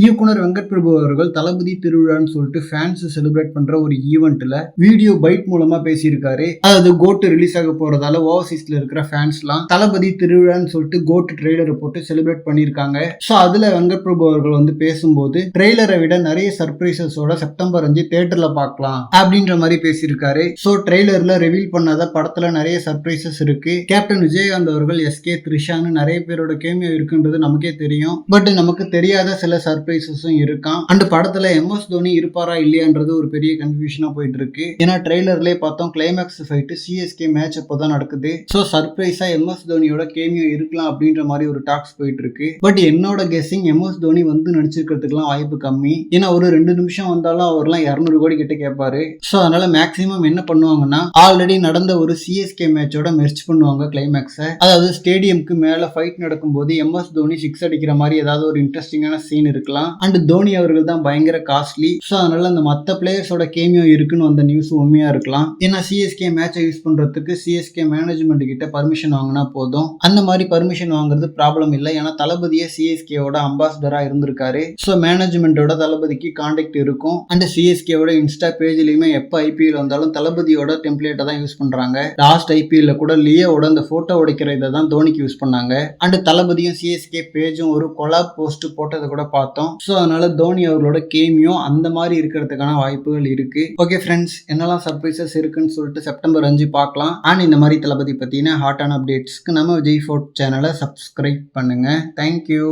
இயக்குனர் வெங்கட் பிரபு அவர்கள் தளபதி திருவிழான்னு சொல்லிட்டு ஃபேன்ஸ் செலிப்ரேட் பண்ற ஒரு ஈவெண்ட்ல வீடியோ பைட் மூலமா பேசியிருக்காரு. அதாவது கோட்டு ரிலீஸ் ஆக போறதால ஓவர்சீஸ்ல இருக்கிற ஃபேன்ஸ்லாம் தளபதி திருவிழான்னு சொல்லிட்டு கோட்டு ட்ரெய்லரை போட்டு செலிப்ரேட் பண்ணியிருக்காங்க. ஸோ அதுல வெங்கட் பிரபு அவர்கள் வந்து பேசும்போது ட்ரெய்லரை விட நிறைய சர்ப்ரைசஸோட செப்டம்பர் அஞ்சு தியேட்டர்ல பார்க்கலாம் அப்படின்ற மாதிரி பேசியிருக்காரு. ஸோ ட்ரெய்லர்ல ரிவீல் பண்ணாத படத்துல நிறைய சர்ப்ரைசஸ் இருக்கு. கேப்டன் விஜயகாந்த் அவர்கள் எஸ் கே த்ரிஷான்னு நிறைய பேரோட கேமியோ இருக்குன்றது நமக்கே தெரியும். பட் நமக்கு தெரியாத சில சர்ப்ரைசஸும் இருக்கான். அண்ட் படத்துல எம்எஸ் தோனி இருப்பாரா இல்லையான்றது ஒரு பெரிய கன்ஃபியூஷனா போயிட்டு இருக்கு ஏன்னா ட்ரெய்லர்லயே பார்த்தோம் கிளைமேக்ஸ் ஃபைட்டு சிஎஸ்கே மேட்ச் அப்போதான் நடக்குது. ஸோ சர்ப்ரைஸா எம்எஸ் தோனியோட கேமியோ இருக்கலாம் அப்படின்ற மாதிரி ஒரு டாக்ஸ் போயிட்டு இருக்கு பட் என்னோட கெஸ்ஸிங் எம்எஸ் தோனி வந்து நடிச்சிருக்கிறதுக்குலாம் வாய்ப்பு கம்மி. ஏன்னா ஒரு ரெண்டு நிமிஷம் வந்தாலும் அவர்லாம் இரநூறு கோடி கிட்ட கேட்பாரு. ஸோ அதனால மேக்ஸிமம் என்ன பண்ணுவாங்கன்னா ஆல்ரெடி நடந்த ஒரு சிஎஸ்கே மேட்சோட மெர்ச் பண்ணுவாங்க கிளைமேக்ஸை அதாவது ஸ்டேடியம்க்கு மேல ஃபைட் நடக்கும்போது எம்எஸ் தோனி சிக்ஸ் அடிக்கிற மாதிரி ஏதாவது ஒரு இன்ட்ரெஸ்டிங்கான சீன் இருக்கலாம். அண்ட் தோனி அவர்கள் தான் பயங்கர காஸ்ட்லி ஸோ அதனால அந்த மற்ற பிளேயர்ஸோட கேமியோ இருக்குன்னு வந்த நியூஸ் உண்மையா இருக்கலாம். ஏன்னா சிஎஸ்கே மேட்சை யூஸ் பண்றதுக்கு சிஎஸ்கே மேனேஜ்மெண்ட் கிட்ட பர்மிஷன் வாங்கினா போதும். அந்த மாதிரி பர்மிஷன் வாங்குறது ப்ராப்ளம் இல்லை. ஏன்னா தளபதியே சிஎஸ்கேவோட அம்பாசிடரா இருந்திருக்காரு. ஸோ மேனேஜ்மெண்டோட தளபதிக்கு கான்டாக்ட் இருக்கும். அண்ட் சிஎஸ்கேவோட இன்ஸ்டா பேஜ்லயுமே எப்போ ஐபிஎல் வந்தாலும் தளபதியோட டெம்ப்ளேட்டை தான் யூஸ் பண்றாங்க. லாஸ்ட் ஐபிஎல்ல கூட லியோட அந்த போட்டோ உடைக்கிற இதை தான் தோனிக்கு யூஸ் பண்ணாங்க. அண்ட் தளபதியும் சிஎஸ்கே பேஜும் ஒரு கொலா போஸ்ட் போட்டதை கூட பார்த்தோம். ஸோ அதனால தோனி அவர்களோட கேமியும் அந்த மாதிரி இருக்கிறதுக்கான வாய்ப்புகள் இருக்கு. ஓகே ஃப்ரெண்ட்ஸ் என்னெல்லாம் சர்ப்ரைசஸ் இருக்குன்னு சொல்லிட்டு செப்டம்பர் அஞ்சு பார்க்கலாம். அண்ட் இந்த மாதிரி தளபதி பற்றின ஹாட்டான அப்டேட்ஸ்க்கு நம்ம விஜய் ஃபோர்ட் சேனலை சப்ஸ்கிரைப் பண்ணுங்க. Thank you